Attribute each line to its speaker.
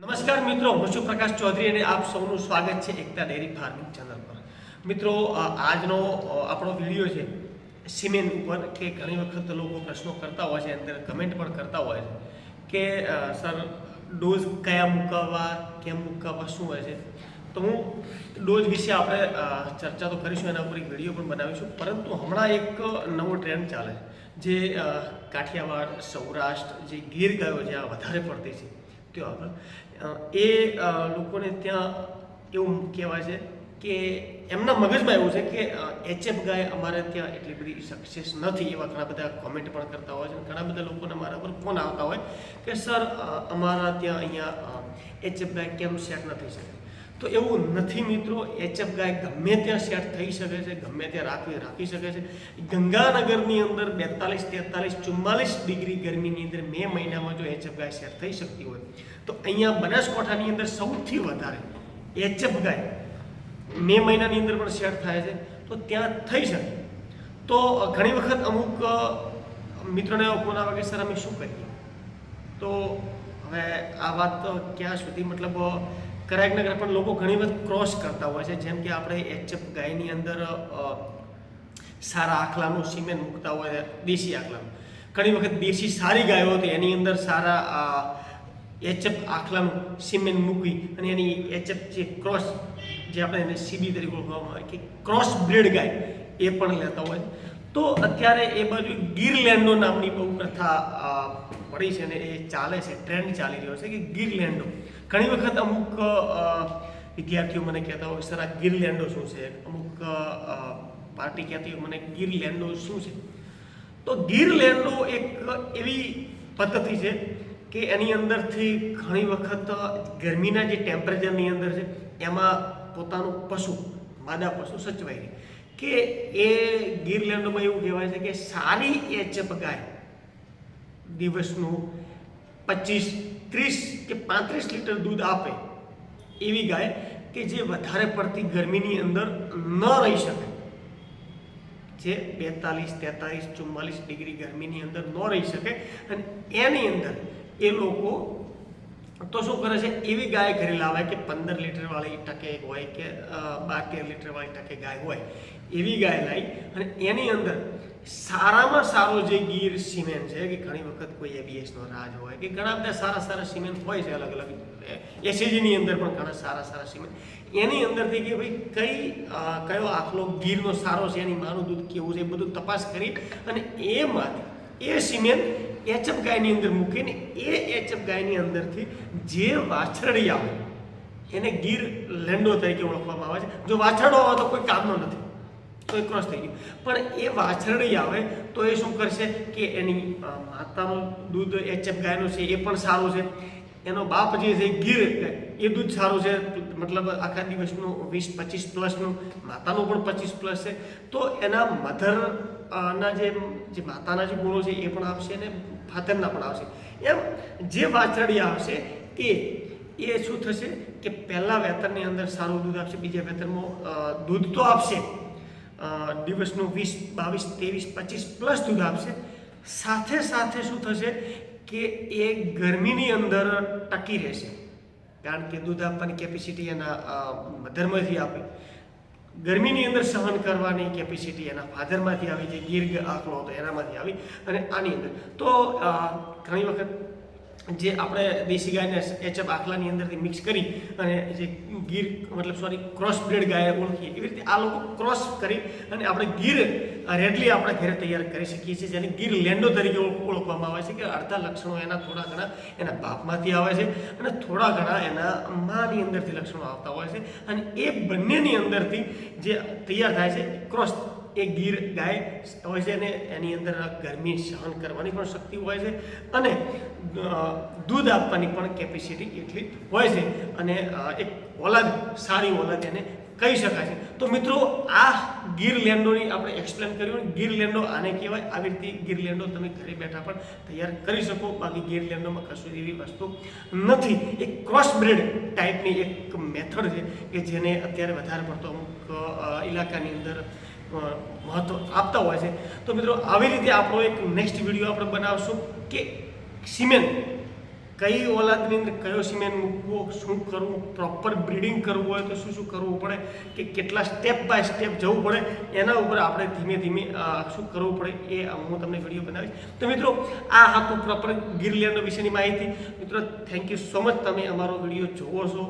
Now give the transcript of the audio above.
Speaker 1: નમસ્કાર મિત્રો, હું છું પ્રકાશ ચૌધરી અને આપ સૌનું સ્વાગત છે એકતા ડેરી ફાર્મિંગ ચેનલ પર. મિત્રો આજનો આપણો વીડિયો છે સિમેન્ટ ઉપર કે ઘણી વખત લોકો પ્રશ્નો કરતા હોય છે અંદર કમેન્ટ પણ કરતા હોય છે કે સર, ડોઝ કયા મૂકાવવા કેમ મૂકાવવા શું હોય છે? તો હું ડોઝ વિશે આપણે ચર્ચા તો કરીશું, એના ઉપર એક વીડિયો પણ બનાવીશું. પરંતુ હમણાં એક નવો ટ્રેન્ડ ચાલે છે, જે કાઠિયાવાડ, સૌરાષ્ટ્ર જે ગીર ગાયો આ વધારે પડતી છે. ત્યાં આગળ એ લોકોને ત્યાં એવું કહેવાય છે કે એમના મગજમાં એવું છે કે એચએફ ગાય અમારે ત્યાં એટલી બધી સક્સેસ નથી એવા ઘણા બધા કોમેન્ટ પણ કરતા હોય છે ઘણા બધા લોકોને મારા પર ફોન આવતા હોય કે સર અમારા ત્યાં અહીંયા એચએફ ગાય કેમ સેટ નથી શકે તો એવું નથી મિત્રો, એચએફ ગાય ગમે ત્યાં સેટ થઈ શકે છે, ગમે ત્યાં રાખવી, રાખી શકે છે. ગંગાનગરની અંદર બેતાલીસ, તેતાલીસ, ચુમ્માલીસ ડિગ્રી ગરમીની અંદર મે મહિનામાં જો એચએફ ગાય સેટ થઈ શકતી હોય, તો અહીંયા બનાસકાંઠાની અંદર સૌથી વધારે એચએફ ગાય મે મહિનાની અંદર પણ સેટ થાય છે, તો ત્યાં થઈ શકે. તો ઘણી વખત અમુક મિત્રોને ફોન આવે કે, સર, અમે શું કરીએ? તો હવે આ વાત ક્યાં સુધી, મતલબ અ, કરાય કે ન કરાય પણ લોકો ઘણી વખત ક્રોસ કરતા હોય છે. જેમ કે આપણે એચએફ ગાયની અંદર સારા આખલાનું સિમેન્ટ મૂકતા હોય દેશી આખલાનું. ઘણી વખત દેશી સારી ગાયો હોય તો એની અંદર સારા એચએફ આખલાનું સિમેન્ટ મૂકી અને એની એચએફ જે ક્રોસ જે આપણે એને સીબી તરીકે ઓળખવામાં આવે કે ક્રોસ બ્રેડ ગાય એ પણ લેતા હોય. તો અત્યારે એ બાજુ ગીરલેન્ડો નામની બહુ પ્રથા પડી છે ને એ ચાલે છે ટ્રેન્ડ ચાલી રહ્યો છે કે ગીરલેન્ડો ઘણી વખત અમુક વિદ્યાર્થીઓ મને કહેતા હોય, સર, આ ગિરલેન્ડો શું છે? અમુક પાર્ટી કહેતી હોય, મને ગિરલેન્ડો શું છે? તો ગિરલેન્ડો એક એવી પદ્ધતિ છે કે એની અંદરથી ઘણી વખત ગરમીના જે ટેમ્પરેચરની અંદર છે, એમાં પોતાનું પશુ, માદા પશુ સચવાય રહે. કે એ ગીરલેન્ડોમાં એવું કહેવાય છે કે સારી એચપ ગાય દિવસનું પચીસ ત્રીસ કે પાંત્રીસ લીટર દૂધ આપે એવી ગાય કે જે વધારે પડતી ગરમીની અંદર ન રહી શકે. જે બેતાલીસ, તેતાલીસ, ચુમ્માલીસ ડિગ્રી ગરમીની અંદર ન રહી શકે અને એની અંદર એ લોકો તો શું કરે છે? એવી ગાય ઘરે લાવે કે પંદર લીટરવાળી ટકે હોય કે બાર તેર લીટરવાળી ટકે ગાય હોય એવી ગાય લાવી અને એની અંદર સારામાં સારો જે ગીર, સિમેન્ટ છે, કે ઘણી વખત કોઈ એબીએસનો રાજ હોય, કે ઘણા બધા સારા સારા સિમેન્ટ હોય છે, અલગ અલગ એસીજીની અંદર પણ ઘણા સારા સારા સિમેન્ટ. એની અંદરથી કે ભાઈ કઈ કયો આખલો ગીરનો સારો છે, એની માનું દૂધ કેવું છે, એ બધું તપાસ કરી અને એમાંથી એ સિમેન્ટ એચએફ ગાયની અંદર મૂકીને એ એચએફ ગાયની અંદરથી જે વાછરડી આવે એને ગીર લેન્ડો તરીકે ઓળખવામાં આવે છે. જો વાછરડો આવે તો કોઈ કામનો નથી. તો એ ક્રોસ થઈ ગયું. પણ એ વાછરડી આવે તો એ શું કરશે કે એની માતાનું દૂધ એચએફ ગાયનું છે, એ પણ સારું છે. એનો બાપ જે છે ગીર, એ દૂધ સારું છે. મતલબ આખા દિવસનું વીસ, પચીસ પ્લસનું માતાનું પણ પચીસ પ્લસ છે. તો એના મધર ના જે માતાના જે ગુણો છે એ પણ આવશે અને ફાધરના પણ આવશે. એમ જે વાછરડી આવશે એ એ શું થશે કે પહેલાં વેતરની અંદર સારું દૂધ આપશે, બીજા વેતરમાં દૂધ તો આપશે. દિવસનું વીસ, બાવીસ, ત્રેવીસ, પચીસ પ્લસ દૂધ આપશે સાથે સાથે શું થશે કે એ ગરમીની અંદર ટકી રહેશે. કારણ કે દૂધ આપવાની કેપેસિટી એના મધરમાંથી આપે. ગરમીની અંદર સહન કરવાની કેપેસિટી એના ફાધરમાંથી આવી જે ગીર આંકડો હતો એનામાંથી આવી. અને આની અંદર. તો ઘણી વખત જે આપણે દેશી ગાયને એચએફ આખલાની અંદરથી મિક્સ કરી અને જે ગીર, મતલબ સોરી ક્રોસ બ્રેડ ગાય ઓળખીએ. એવી રીતે આ લોકો ક્રોસ કરી અને આપણે ગીર રેડલી આપણે ઘરે તૈયાર કરી શકીએ છીએ, જેને ગીર લેન્ડો તરીકે ઓળખવામાં આવે છે કે અડધા લક્ષણો એના, થોડા ઘણા એના બાપમાંથી આવે છે અને થોડા ઘણા એના માની અંદરથી લક્ષણો આવતા હોય છે. અને એ બંનેની અંદરથી જે તૈયાર થાય છે ક્રોસ એ ગીર ગાય હોય છે અને એની અંદર ગરમી સહન કરવાની પણ શક્તિ હોય છે અને દૂધ આપવાની પણ કેપેસિટી એટલી હોય છે. અને એક ઓલાદ સારી ઓલાદ એને કહી શકાય છે. તો મિત્રો, આ ગીર લેન્ડોની આપણે એક્સપ્લેન કર્યું ગીર લેન્ડો આને કહેવાય. આવી રીતે ગીર લેન્ડો તમે ઘરે બેઠા પણ તૈયાર કરી શકો. બાકી ગીર લેન્ડોમાં કશું એવી વસ્તુ નથી. એક ક્રોસ બ્રેડ ટાઈપની એક મેથડ છે કે જેને અત્યારે વધારે પડતો અમુક ઇલાકાની અંદર અ, મહત્વ આપતા હોય છે. તો મિત્રો આવી રીતે આપણો એક નેક્સ્ટ વીડિયો આપણે બનાવશું કે સિમેન્ટ. કઈ ઓલાદની અંદર કયો સિમેન્ટ મૂકવો શું કરવું પ્રોપર બ્રીડિંગ કરવું હોય તો શું શું કરવું પડે કે કેટલા સ્ટેપ બાય સ્ટેપ જવું પડે એના ઉપર આપણે ધીમે ધીમે શું કરવું પડે એ હું તમને વીડિયો બનાવીશ. તો મિત્રો આ હતું પ્રોપર ગીરલેન્ડ વિશેની માહિતી. મિત્રો થેન્ક યુ સો મચ તમે અમારો વીડિયો જોવો છો.